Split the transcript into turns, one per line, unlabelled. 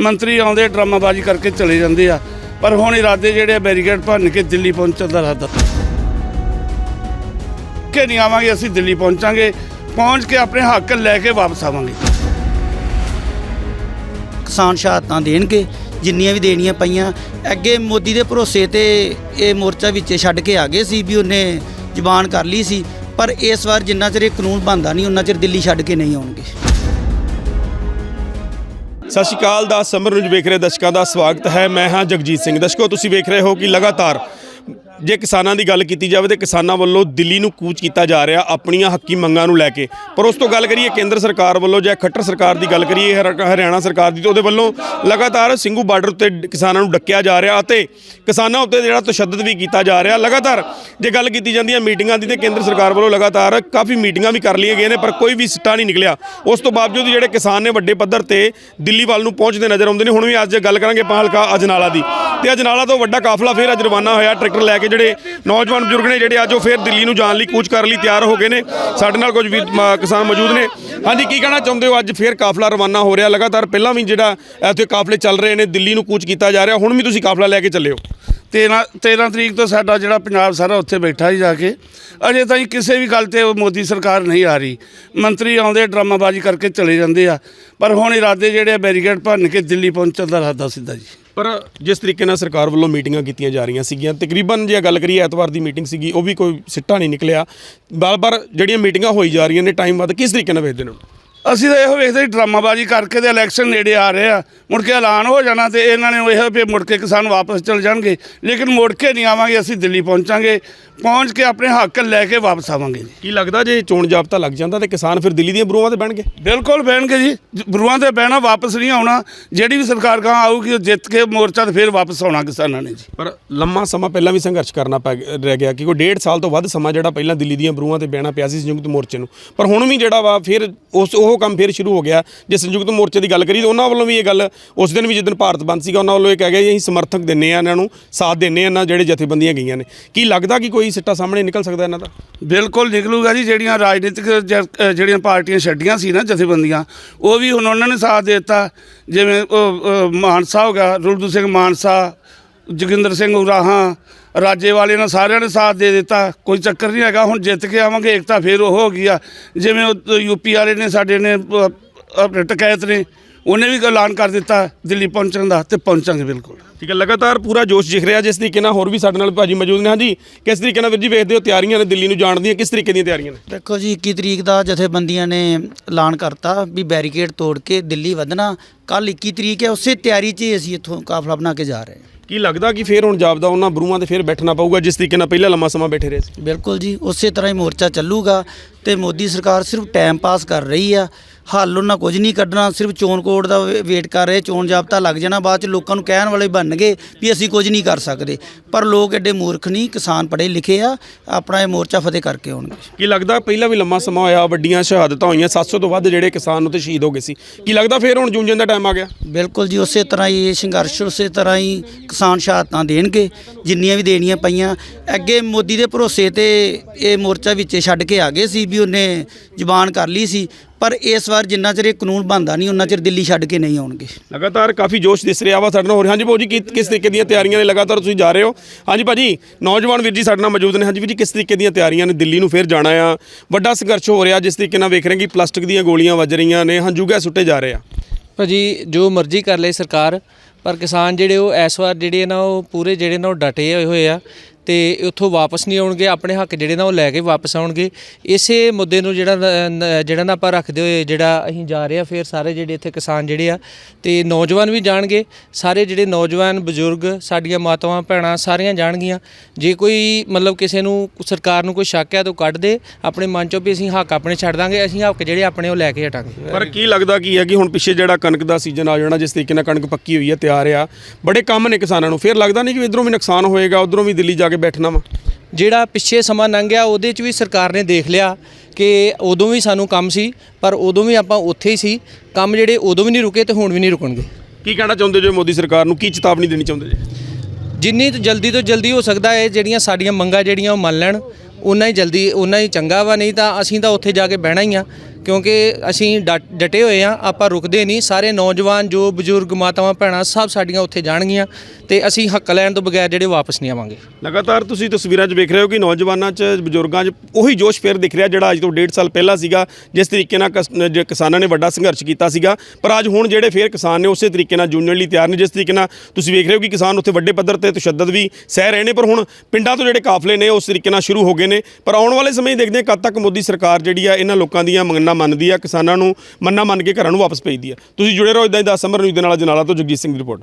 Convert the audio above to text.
ਮੰਤਰੀ ਆਉਂਦੇ, ਡਰਾਮਾਬਾਜ਼ੀ ਕਰਕੇ ਚਲੇ ਜਾਂਦੇ ਆ। ਪਰ ਹੁਣ ਇਰਾਦੇ ਜਿਹੜੇ ਆ, ਬੈਰੀਕੇਡ ਭੰਨ ਕੇ ਦਿੱਲੀ ਪਹੁੰਚਣ ਦਾ ਇਰਾਦਾ। ਕਿ ਨਹੀਂ ਆਵਾਂਗੇ, ਅਸੀਂ ਦਿੱਲੀ ਪਹੁੰਚਾਂਗੇ, ਪਹੁੰਚ ਕੇ ਆਪਣੇ ਹੱਕ ਲੈ ਕੇ ਵਾਪਸ ਆਵਾਂਗੇ।
ਕਿਸਾਨ ਸ਼ਹਾਦਤਾਂ ਦੇਣਗੇ, ਜਿੰਨੀਆਂ ਵੀ ਦੇਣੀਆਂ ਪਈਆਂ। ਅੱਗੇ ਮੋਦੀ ਦੇ ਭਰੋਸੇ ਤੇ ਇਹ ਮੋਰਚਾ ਵਿੱਚ ਛੱਡ ਕੇ ਆ ਗਏ ਸੀ ਵੀ ਉਹਨੇ ਜ਼ਬਾਨ ਕਰ ਲਈ ਸੀ। ਪਰ ਇਸ ਵਾਰ ਜਿੰਨਾ ਚਿਰ ਇਹ ਕਾਨੂੰਨ ਬਣਦਾ ਨਹੀਂ ਉਹਨਾਂ ਚਿਰ ਦਿੱਲੀ ਛੱਡ ਕੇ ਨਹੀਂ ਆਉਣਗੇ।
ਸਤਿ ਸ਼੍ਰੀ ਅਕਾਲ ਦਾ ਸਮਰ ਨੂੰ ਵੇਖ ਰਹੇ ਦਰਸ਼ਕਾਂ ਦਾ ਸਵਾਗਤ ਹੈ। ਮੈਂ ਹਾਂ ਜਗਜੀਤ ਸਿੰਘ। ਦਰਸ਼ਕੋ, ਤੁਸੀਂ ਵੇਖ ਰਹੇ ਹੋ ਕਿ ਲਗਾਤਾਰ ਜੇ ਕਿਸਾਨਾਂ ਦੀ ਗੱਲ ਕੀਤੀ ਜਾਵੇ ਤੇ ਕਿਸਾਨਾਂ ਵੱਲੋਂ ਦਿੱਲੀ ਨੂੰ ਕੂਚ ਕੀਤਾ ਜਾ ਰਿਹਾ ਆਪਣੀਆਂ ਹੱਕੀ ਮੰਗਾਂ ਨੂੰ ਲੈ ਕੇ। ਪਰ ਉਸ ਤੋਂ ਗੱਲ ਕਰੀਏ ਕੇਂਦਰ ਸਰਕਾਰ ਵੱਲੋਂ ਜਾਂ ਖੱਟਰ ਸਰਕਾਰ ਦੀ ਗੱਲ ਕਰੀਏ, ਹਰ- ਹਰਿਆਣਾ ਸਰਕਾਰ ਦੀ, ਤੇ ਉਹਦੇ ਵੱਲੋਂ ਲਗਾਤਾਰ ਸਿੰਘੂ ਬਾਰਡਰ ਉੱਤੇ ਕਿਸਾਨਾਂ ਨੂੰ ਡੱਕਿਆ ਜਾ ਰਿਹਾ ਅਤੇ ਕਿਸਾਨਾਂ ਉੱਤੇ ਜਿਹੜਾ ਤਸ਼ੱਦਦ ਵੀ ਕੀਤਾ ਜਾ ਰਿਹਾ। ਲਗਾਤਾਰ ਜੇ ਗੱਲ ਕੀਤੀ ਜਾਂਦੀ ਹੈ ਮੀਟਿੰਗਾਂ ਦੀ, ਤੇ ਕੇਂਦਰ ਸਰਕਾਰ ਵੱਲੋਂ ਲਗਾਤਾਰ ਕਾਫੀ ਮੀਟਿੰਗਾਂ ਵੀ ਕਰ ਲਈਆਂ ਗਈਆਂ ਨੇ, ਪਰ ਕੋਈ ਵੀ ਸਿੱਟਾ ਨਹੀਂ ਨਿਕਲਿਆ। ਉਸ ਤੋਂ ਬਾਵਜੂਦ ਜਿਹੜੇ ਕਿਸਾਨ ਨੇ ਵੱਡੇ ਪੱਧਰ ਤੇ ਦਿੱਲੀ ਵੱਲ ਨੂੰ ਪਹੁੰਚਦੇ ਨਜ਼ਰ ਆਉਂਦੇ ਨੇ, ਹੁਣ ਵੀ ਅੱਜ ਗੱਲ ਕਰਾਂਗੇ ਆਪਾਂ ਹਲਕਾ ਅਜਨਾਲਾ ਦੀ। ਤੇ ਅਜਨਾਲਾ ਤੋਂ ਵੱਡਾ ਕਾਫਲਾ ਫਿਰ ਅੱਜ ਰਵਾਨਾ ਹੋਇਆ। ਟਰੈਕਟਰ ਲੈ ਕੇ ਜਿਹੜੇ ਨੌਜਵਾਨ ਬਜ਼ੁਰਗ ਨੇ ਜਿਹੜੇ ਅੱਜ ਉਹ ਫਿਰ ਦਿੱਲੀ ਨੂੰ ਜਾਣ ਲਈ ਕੂਚ ਕਰਨ ਲਈ ਤਿਆਰ ਹੋ ਗਏ ਨੇ। ਸਾਡੇ ਨਾਲ ਕੁਝ ਵੀ ਕਿਸਾਨ ਮੌਜੂਦ ਨੇ। ਹਾਂਜੀ, ਕੀ ਕਹਿਣਾ ਚਾਹੁੰਦੇ ਹੋ? ਅੱਜ ਫਿਰ ਕਾਫਲਾ ਰਵਾਨਾ ਹੋ ਰਿਹਾ। ਲਗਾਤਾਰ ਪਹਿਲਾਂ ਵੀ ਜਿਹੜਾ ਇੱਥੇ ਕਾਫਲੇ ਚੱਲ ਰਹੇ ਨੇ, ਦਿੱਲੀ ਨੂੰ ਕੂਚ ਕੀਤਾ ਜਾ ਰਿਹਾ। ਹੁਣ ਵੀ ਤੁਸੀਂ ਕਾਫਲਾ ਲੈ ਕੇ ਚੱਲੇ ਹੋ।
13 13 ਤਰੀਕ ਤੋਂ ਸਾਡਾ ਜਿਹੜਾ ਪੰਜਾਬ ਸਾਰਾ ਉੱਥੇ ਬੈਠਾ ਹੀ ਜਾ ਕੇ। ਅਜੇ ਤਾਈਂ ਕਿਸੇ ਵੀ ਗੱਲ ਤੇ ਉਹ ਮੋਦੀ ਸਰਕਾਰ ਨਹੀਂ ਆ ਰਹੀ। ਮੰਤਰੀ ਆਉਂਦੇ, ਡਰਾਮਾਬਾਜ਼ੀ ਕਰਕੇ ਚਲੇ ਜਾਂਦੇ ਆ। ਪਰ ਹੁਣ ਇਰਾਦੇ ਜਿਹੜੇ ਆ, ਬੈਰੀਕੇਡ ਭੰਨ ਕੇ ਦਿੱਲੀ ਪਹੁੰਚਣ ਦਾ ਇਰਾਦਾ ਸਿੱਧਾ ਜੀ।
ਪਰ ਜਿਸ ਤਰੀਕੇ ਨਾਲ ਸਰਕਾਰ ਵੱਲੋਂ ਮੀਟਿੰਗਾਂ ਕੀਤੀਆਂ ਜਾ ਰਹੀਆਂ ਸੀਗੀਆਂ, ਤਕਰੀਬਨ ਜੇ ਗੱਲ ਕਰੀਏ ਐਤਵਾਰ ਦੀ ਮੀਟਿੰਗ ਸੀਗੀ, ਉਹ ਵੀ ਕੋਈ ਸਿੱਟਾ ਨਹੀਂ ਨਿਕਲਿਆ। ਬਾਰ-ਬਾਰ ਜਿਹੜੀਆਂ ਮੀਟਿੰਗਾਂ ਹੋਈ ਜਾ ਰਹੀਆਂ ਨੇ ਟਾਈਮ ਵੱਧ, ਕਿਸ ਤਰੀਕੇ ਨਾਲ ਵੇਚਦੇ ਨੇ?
ਅਸੀਂ ਤਾਂ ਇਹੋ ਵੇਖਦੇ ਡਰਾਮਾਬਾਜ਼ੀ ਕਰਕੇ ਤੇ ਇਲੈਕਸ਼ਨ ਨੇੜੇ ਆ ਰਹੇ ਆ। ਮੁੜ ਕੇ ਐਲਾਨ ਹੋ ਜਾਣਾ ਤੇ ਇਹਨਾਂ ਨੇ ਇਹੋ ਵੀ ਮੁੜ ਕੇ ਕਿਸਾਨ ਵਾਪਸ ਚਲ ਜਾਣਗੇ। ਲੇਕਿਨ ਮੁੜ ਕੇ ਨਹੀਂ ਆਵਾਂਗੇ ਅਸੀਂ ਦਿੱਲੀ ਪਹੁੰਚਾਂਗੇ। ਪਹੁੰਚ ਕੇ ਆਪਣੇ ਹੱਕ ਲੈ ਕੇ ਵਾਪਸ ਆਵਾਂਗੇ ਜੀ।
ਕੀ ਲੱਗਦਾ ਜੇ ਚੋਣ ਜਾਬਤਾ ਲੱਗ ਜਾਂਦਾ ਤੇ ਕਿਸਾਨ ਫਿਰ ਦਿੱਲੀ ਦੀਆਂ ਬਰੂਆਂ ਤੇ ਬਹਿਣਗੇ?
ਬਿਲਕੁਲ ਬਹਿਣਗੇ ਜੀ। ਬਰੂਆਂ ਤੇ ਬਹਿਣਾ ਵਾਪਸ ਨਹੀਂ ਆਉਣਾ। ਜਿਹੜੀ ਵੀ ਸਰਕਾਰ ਗਾਂ ਆਊਗੀ ਉਹ ਜਿੱਤ ਕੇ ਮੋਰਚਾ ਤੇ ਫਿਰ ਵਾਪਸ ਆਉਣਾ ਕਿਸਾਨਾਂ ਨੇ ਜੀ।
ਪਰ ਲੰਮਾ ਸਮਾਂ ਪਹਿਲਾਂ ਵੀ ਸੰਘਰਸ਼ ਕਰਨਾ ਪੈ ਰਹਿ ਗਿਆ ਕਿ ਕੋਈ ਡੇਢ ਸਾਲ ਤੋਂ ਵੱਧ ਸਮਾਂ ਜਿਹੜਾ ਪਹਿਲਾਂ ਦਿੱਲੀ ਦੀਆਂ ਬਰੂਆਂ ਤੇ ਬਹਿਣਾ ਪਿਆ ਸੀ ਸੰਯੁਕਤ ਮੋਰਚੇ ਨੂੰ। ਪਰ ਹੁਣ ਵੀ ਜਿਹੜਾ ਵਾ ਫਿਰ ਉਸ ਉਹ ਕੰਮ ਫਿਰ ਸ਼ੁਰੂ ਹੋ ਗਿਆ। ਜੇ ਸੰਯੁਕਤ ਮੋਰਚੇ ਦੀ ਗੱਲ ਕਰੀਏ ਤਾਂ ਉਹਨਾਂ ਵੱਲੋਂ ਵੀ ਇਹ ਗੱਲ ਉਸ ਦਿਨ ਵੀ ਜਿਸ ਦਿਨ ਭਾਰਤ ਬੰਦ ਸੀਗਾ, ਉਹਨਾਂ ਵੱਲੋਂ ਇਹ ਕਹਿ ਗਿਆ ਜੀ, ਅਸੀਂ ਸਮਰਥਕ ਦਿੰਨੇ ਆ ਇਹਨਾਂ ਨੂੰ, ਸਾਥ ਦਿੰਨੇ ਆ ਇਹਨਾਂ ਜਿਹੜੇ ਜਥੇਬੰਦੀਆਂ ਗਈਆਂ ਨੇ। ਕੀ ਲੱਗਦਾ ਕਿ ਕੋਈ ਸਿੱਟਾ ਸਾਹਮਣੇ ਨਿਕਲ ਸਕਦਾ ਇਹਨਾਂ ਦਾ?
ਬਿਲਕੁਲ ਨਿਕਲੂਗਾ ਜੀ, ਜਿਹੜੀਆਂ ਰਾਜਨੀਤਿਕ ਜਿਹੜੀਆਂ ਪਾਰਟੀਆਂ ਛੱਡੀਆਂ ਸੀ ਨਾ ਜਥੇਬੰਦੀਆਂ, ਉਹ ਵੀ ਹੁਣ ਉਹਨਾਂ ਨੇ ਸਾਥ ਦੇ ਦਿੱਤਾ। ਜਿਵੇਂ ਉਹ ਮਾਨਸਾ ਹੋ ਗਿਆ ਰੁਲਦੂ ਸਿੰਘ ਮਾਨਸਾ ਜੋਗਿੰਦਰ ਸਿੰਘ ਉਰਾਹਾਂ ਰਾਜੇ ਵਾਲੇ ਨੇ ਸਾਰਿਆਂ ਨੇ ਸਾਥ ਦੇ ਦਿੱਤਾ। ਕੋਈ ਚੱਕਰ ਨਹੀਂ ਹੈਗਾ ਹੁਣ ਜਿੱਤ ਕੇ ਆਵਾਂਗੇ ਏਕਤਾ ਫੇਰ ਉਹ ਹੋ ਗਈ ਆ। ਜਿਵੇਂ ਉਹ ਯੂਪੀ ਵਾਲੇ ਨੇ ਸਾਡੇ ਨੇ ਆਪਣੇ ਟਕੈਤ ਨੇ ਉਹਨੇ ਵੀ ਐਲਾਨ ਕਰ ਦਿੱਤਾ ਦਿੱਲੀ ਪਹੁੰਚਣ ਦਾ ਤੇ ਪਹੁੰਚਾਂਗੇ ਬਿਲਕੁਲ।
ਠੀਕ ਹੈ ਲਗਾਤਾਰ ਪੂਰਾ ਜੋਸ਼ ਦਿਖ ਰਿਹਾ ਜਿਸ ਤਰੀਕੇ ਨਾਲ ਹੋਰ ਵੀ ਸਾਡੇ ਨਾਲ ਭਾਜੀ ਮੌਜੂਦ ਨੇ। ਹਾਂਜੀ ਕਿਸ ਤਰੀਕੇ ਨਾਲ ਵੀਰ ਜੀ ਵੇਖਦੇ ਹੋ ਤਿਆਰੀਆਂ ਨੇ ਦਿੱਲੀ ਨੂੰ ਜਾਣ ਦੀਆਂ ਕਿਸ ਤਰੀਕੇ ਦੀਆਂ ਤਿਆਰੀਆਂ ਨੇ?
ਦੇਖੋ ਜੀ 21 ਤਰੀਕ ਦਾ ਜਥੇਬੰਦੀਆਂ ਨੇ ਐਲਾਨ ਕਰਤਾ ਵੀ ਬੈਰੀਕੇਡ ਤੋੜ ਕੇ ਦਿੱਲੀ ਵਧਣਾ। ਕੱਲ 21 ਤਰੀਕ ਹੈ ਉਸੇ ਤਿਆਰੀ 'ਚ ਹੀ ਅਸੀਂ ਇੱਥੋਂ ਕਾਫਲਾ ਬਣਾ ਕੇ ਜਾ ਰਹੇ ਹਾਂ।
ਕੀ ਲੱਗਦਾ ਕਿ ਫੇਰ ਹੁਣ ਜਾਪਦਾ ਉਹਨਾਂ ਬਰੂਆਂ ਤੇ ਫੇਰ ਬੈਠਣਾ ਪਊਗਾ ਜਿਸ ਤਰੀਕੇ ਨਾਲ ਪਹਿਲਾਂ ਲੰਮਾ ਸਮਾਂ ਬੈਠੇ ਰਹੇ ਸੀ?
ਬਿਲਕੁਲ ਜੀ ਉਸੇ ਤਰ੍ਹਾਂ ਹੀ ਮੋਰਚਾ ਚੱਲੂਗਾ ਤੇ ਮੋਦੀ ਸਰਕਾਰ ਸਿਰਫ ਟਾਈਮ ਪਾਸ ਕਰ ਰਹੀ ਆ। ਹੱਲ ਉਹਨਾਂ ਕੁਝ ਨਹੀਂ ਕੱਢਣਾ ਸਿਰਫ ਚੋਣ ਕੋਡ ਦਾ ਵੇਟ ਕਰ ਰਹੇ ਚੋਣ ਜਾਬਤਾ ਲੱਗ ਜਾਣਾ ਬਾਅਦ ਚ ਲੋਕਾਂ ਨੂੰ ਕਹਿਣ ਵਾਲੇ ਬਣਨਗੇ ਵੀ ਅਸੀਂ ਕੁਝ ਨਹੀਂ ਕਰ ਸਕਦੇ। ਪਰ ਲੋਕ ਐਡੇ ਮੂਰਖ ਨਹੀਂ ਕਿਸਾਨ ਪੜ੍ਹੇ ਲਿਖੇ ਆ ਆਪਣਾ ਇਹ ਮੋਰਚਾ ਫਤਿਹ ਕਰਕੇ ਆਉਣਗੇ।
ਕੀ ਲੱਗਦਾ ਪਹਿਲਾਂ ਵੀ ਲੰਮਾ ਸਮਾਂ ਹੋਇਆ ਵੱਡੀਆਂ ਸ਼ਹਾਦਤਾਂ ਹੋਈਆਂ 700 ਤੋਂ ਵੱਧ ਜਿਹੜੇ ਕਿਸਾਨ ਉੱਤੇ ਸ਼ਹੀਦ ਹੋ ਗਏ ਸੀ। ਕੀ ਲੱਗਦਾ ਫੇਰ ਹੁਣ ਜੂਝਣ ਦਾ ਟਾਈਮ ਆ ਗਿਆ?
ਬਿਲਕੁਲ ਜੀ ਉਸੇ ਤਰ੍ਹਾਂ ਹੀ ਇਹ ਸੰਘਰਸ਼ ਉਸੇ ਤਰ੍ਹਾਂ ਹੀ ਕਿਸਾਨ ਸ਼ਹਾਦਤਾਂ ਦੇਣਗੇ ਜਿੰਨੀਆਂ ਵੀ ਦੇਣੀਆਂ ਪਈਆਂ। ਅੱਗੇ ਮੋਦੀ ਦੇ ਭਰੋਸੇ ਤੇ ਇਹ ਮੋਰਚਾ ਵਿੱਚ ਛੱਡ ਕੇ ਆ ਗਏ ਸੀ ਵੀ ਉਹਨੇ ਜ਼ਬਾਨ ਕਰ ਲਈ ਸੀ ਪਰ ਇਸ ਵਾਰ ਜਿੰਨਾ ਚਿਰ ਇਹ ਕਾਨੂੰਨ ਬਣਦਾ ਨਹੀਂ ਉਹਨਾਂ ਚਿਰ ਦਿੱਲੀ ਛੱਡ ਕੇ ਨਹੀਂ ਆਉਣਗੇ।
ਲਗਾਤਾਰ ਕਾਫੀ ਜੋਸ਼ ਦਿਸ ਰਿਹਾ ਵਾ ਸਾਡੇ ਨਾਲ ਹੋ ਰਿਹਾ ਹਾਂਜੀ ਭਾਜੀ ਕੀ ਕਿਸ ਤਰੀਕੇ ਦੀਆਂ ਤਿਆਰੀਆਂ ਨੇ? ਲਗਾਤਾਰ ਤੁਸੀਂ ਜਾ ਰਹੇ ਹੋ। ਹਾਂਜੀ ਭਾਜੀ ਨੌਜਵਾਨ ਵੀਰ ਜੀ ਸਾਡੇ ਨਾਲ ਮੌਜੂਦ ਨੇ। ਹਾਂਜੀ ਵੀਰ ਜੀ ਕਿਸ ਤਰੀਕੇ ਦੀਆਂ ਤਿਆਰੀਆਂ ਨੇ? ਦਿੱਲੀ ਨੂੰ ਫੇਰ ਜਾਣਾ ਆ। ਵੱਡਾ ਸੰਘਰਸ਼ ਹੋ ਰਿਹਾ ਜਿਸ ਤਰੀਕੇ ਨਾਲ ਵੇਖ ਰਹੇ ਕਿ ਪਲਾਸਟਿਕ ਦੀਆਂ ਗੋਲੀਆਂ ਵੱਜ ਰਹੀਆਂ ਨੇ। ਹੰਝੂ ਗੈਸ ਸੁੱਟੇ ਜਾ ਰਹੇ ਆ।
ਭਾਜੀ ਜੋ ਮਰਜ਼ੀ ਕਰ ਲੇ ਸਰਕਾਰ ਪਰ ਕਿਸਾਨ ਜਿਹੜੇ ਉਹ ਇਸ ਵਾਰ ਜਿਹੜੇ ਨਾ ਉਹ ਪੂਰੇ ਜਿਹੜੇ ਨਾ ਉਹ ਡਟੇ ਹੋਏ ਹੋਏ ਆ ਤੇ ਉੱਥੋਂ ਵਾਪਸ ਨਹੀਂ ਆਉਣਗੇ, ਆਪਣੇ ਹੱਕ ਜਿਹੜੇ ਨਾ ਉਹ ਲੈ ਕੇ ਵਾਪਸ ਆਉਣਗੇ। ਇਸੇ ਮੁੱਦੇ ਨੂੰ ਜਿਹੜਾ, ਨ- ਜਿਹੜਾ ਨਾ ਆਪਾਂ ਰੱਖਦੇ ਹੋਏ ਜਿਹੜਾ ਅਸੀਂ ਜਾ ਰਹੇ ਆ ਫਿਰ ਸਾਰੇ ਜਿਹੜੇ ਇੱਥੇ ਕਿਸਾਨ ਜਿਹੜੇ ਆ, ਤੇ ਨੌਜਵਾਨ ਵੀ ਜਾਣਗੇ। ਸਾਰੇ ਜਿਹੜੇ ਨੌਜਵਾਨ, ਬਜ਼ੁਰਗ, ਸਾਡੀਆਂ ਮਾਤਾਵਾਂ, ਭੈਣਾਂ ਸਾਰੀਆਂ ਜਾਣਗੀਆਂ। ਜੇ ਕੋਈ ਮਤਲਬ ਕਿਸੇ ਨੂੰ ਸਰਕਾਰ ਨੂੰ ਕੋਈ ਸ਼ੱਕ ਹੈ ਤਾਂ ਉਹ ਕੱਢ ਦੇ। ਆਪਣੇ ਮਨ ਚੋਂ ਵੀ ਅਸੀਂ ਹੱਕ ਆਪਣੇ ਛੱਡ ਦਾਂਗੇ, ਅਸੀਂ ਹੱਕ ਜਿਹੜੇ ਆਪਣੇ ਉਹ ਲੈ ਕੇ ਹਟਾਂਗੇ।
ਪਰ ਕੀ ਲੱਗਦਾ ਕੀ ਹੈ ਕਿ ਹੁਣ ਪਿੱਛੇ ਜਿਹੜਾ ਕਣਕ ਦਾ ਸੀਜ਼ਨ ਆ ਜਾਣਾ, ਜਿਸ ਤਰੀਕੇ ਨਾਲ ਕਣਕ ਪੱਕੀ ਹੋਈ ਹੈ, ਤਿਆਰ ਆ, ਬੜੇ ਕੰਮ ਨੇ ਕਿਸਾਨਾਂ ਨੂੰ। ਫਿਰ ਲੱਗਦਾ ਨਹੀਂ ਕਿ ਇਧਰੋਂ ਵੀ ਨੁਕਸਾਨ ਹੋਏਗਾ, ਉਧਰੋਂ ਵੀ ਦਿੱਲੀ ਜਾ ਕੇ ਬੈਠਣਾ ਵਾ।
ਜਿਹੜਾ ਪਿੱਛੇ ਸਮਾਂ ਲੰਘਿਆ ਉਹਦੇ 'ਚ ਵੀ ਸਰਕਾਰ ਨੇ ਦੇਖ ਲਿਆ ਕਿ ਉਦੋਂ ਵੀ ਸਾਨੂੰ ਕੰਮ ਸੀ ਪਰ ਉਦੋਂ ਵੀ ਆਪਾਂ ਉੱਥੇ ਹੀ ਸੀ। ਕੰਮ ਜਿਹੜੇ ਉਦੋਂ ਵੀ ਨਹੀਂ ਰੁਕੇ ਤੇ ਹੁਣ ਵੀ ਨਹੀਂ ਰੁਕਣਗੇ।
ਕੀ ਕਹਿਣਾ ਚਾਹੁੰਦੇ ਜੋ ਮੋਦੀ ਸਰਕਾਰ ਨੂੰ? ਕੀ ਚੇਤਾਵਨੀ ਦੇਣੀ ਚਾਹੁੰਦੇ ਜੀ?
ਜਿੰਨੀ ਤੋਂ ਜਲਦੀ ਤੋਂ ਜਲਦੀ ਹੋ ਸਕਦਾ ਹੈ ਜਿਹੜੀਆਂ ਸਾਡੀਆਂ ਮੰਗਾਂ ਜਿਹੜੀਆਂ ਉਹ ਮੰਨ ਲੈਣ ਉਨਾ ਹੀ ਜਲਦੀ ਉਨਾ ਹੀ ਚੰਗਾ ਵਾ ਨਹੀਂ ਤਾਂ ਅਸੀਂ ਤਾਂ ਉੱਥੇ ਜਾ ਕੇ ਬਹਿਣਾ ਹੀ ਆ। ਕਿਉਂਕਿ ਅਸੀਂ ਡਟ- ਡਟੇ ਹੋਏ ਆ ਆਪਾਂ ਰੁਕਦੇ ਨਹੀਂ। ਸਾਰੇ ਨੌਜਵਾਨ, ਜੋ ਬਜ਼ੁਰਗ, ਮਾਤਾਵਾਂ, ਭੈਣਾਂ, ਸਭ ਸਾਡੀਆਂ ਉੱਥੇ ਜਾਣਗੀਆਂ ਤੇ ਅਸੀਂ ਹੱਕ ਲੈਣ ਤੋਂ ਬਗੈਰ ਜਿਹੜੇ ਵਾਪਸ ਨਹੀਂ ਆਵਾਂਗੇ।
ਲਗਾਤਾਰ ਤੁਸੀਂ ਤਸਵੀਰਾਂ 'ਚ ਵੇਖ ਰਹੇ ਹੋ ਕਿ ਨੌਜਵਾਨਾਂ 'ਚ, ਬਜ਼ੁਰਗਾਂ 'ਚ ਉਹੀ ਜੋਸ਼ ਫੇਰ ਦਿਖ ਰਿਹਾ ਜਿਹੜਾ ਅੱਜ ਤੋਂ ਡੇਢ ਸਾਲ ਪਹਿਲਾਂ ਸੀਗਾ, ਜਿਸ ਤਰੀਕੇ ਨਾਲ ਕਸ- ਜੇ ਕਿਸਾਨਾਂ ਨੇ ਵੱਡਾ ਸੰਘਰਸ਼ ਕੀਤਾ ਸੀਗਾ। ਪਰ ਅੱਜ ਹੁਣ ਜਿਹੜੇ ਫੇਰ ਕਿਸਾਨ ਨੇ ਉਸੇ ਤਰੀਕੇ ਨਾਲ ਜੁੜਨ ਲਈ ਤਿਆਰ ਨੇ, ਜਿਸ ਤਰੀਕੇ ਨਾਲ ਤੁਸੀਂ ਵੇਖ ਰਹੇ ਹੋ ਕਿ ਕਿਸਾਨ ਉੱਥੇ ਵੱਡੇ ਪੱਧਰ ਤੇ ਤਸ਼ੱਦਦ ਵੀ ਸਹਿ ਰਹੇ ਨੇ, ਪਰ ਹੁਣ ਪਿੰਡਾਂ ਤੋਂ ਜਿਹੜੇ ਕਾਫਲੇ ਨੇ, ਉਸ ਤਰੀਕੇ ਨਾਲ ਸ਼ੁਰੂ ਹੋ ਗਏ ਨੇ। ਪਰ ਆਉਣ ਵਾਲੇ ਸਮੇਂ 'ਚ ਦੇਖਦੇ ਹਾਂ, ਕਦ ਤੱਕ ਮੋਦੀ ਸਰਕਾਰ ਜਿਹੜੀ ਆ, ਇਹਨਾਂ ਲੋਕਾਂ ਦੀਆਂ ਮੰਗਾਂ ਮੰਨਦੀ ਆ ਕਿਸਾਨਾਂ ਨੂੰ, ਮੰਨਾ ਮੰਨ ਕੇ ਘਰਾਂ ਨੂੰ ਵਾਪਸ ਭੇਜਦੀ ਆ। ਤੁਸੀਂ ਜੁੜੇ ਰਹੋ ਇਦਾਂ ਹੀ ਦਾ ਸਮਰ ਨਿਊਜ਼ ਦੇ ਨਾਲ, ਜਨਾਲਾ ਤੋਂ ਜਗਜੀਤ ਸਿੰਘ ਦੀ ਰਿਪੋਰਟ।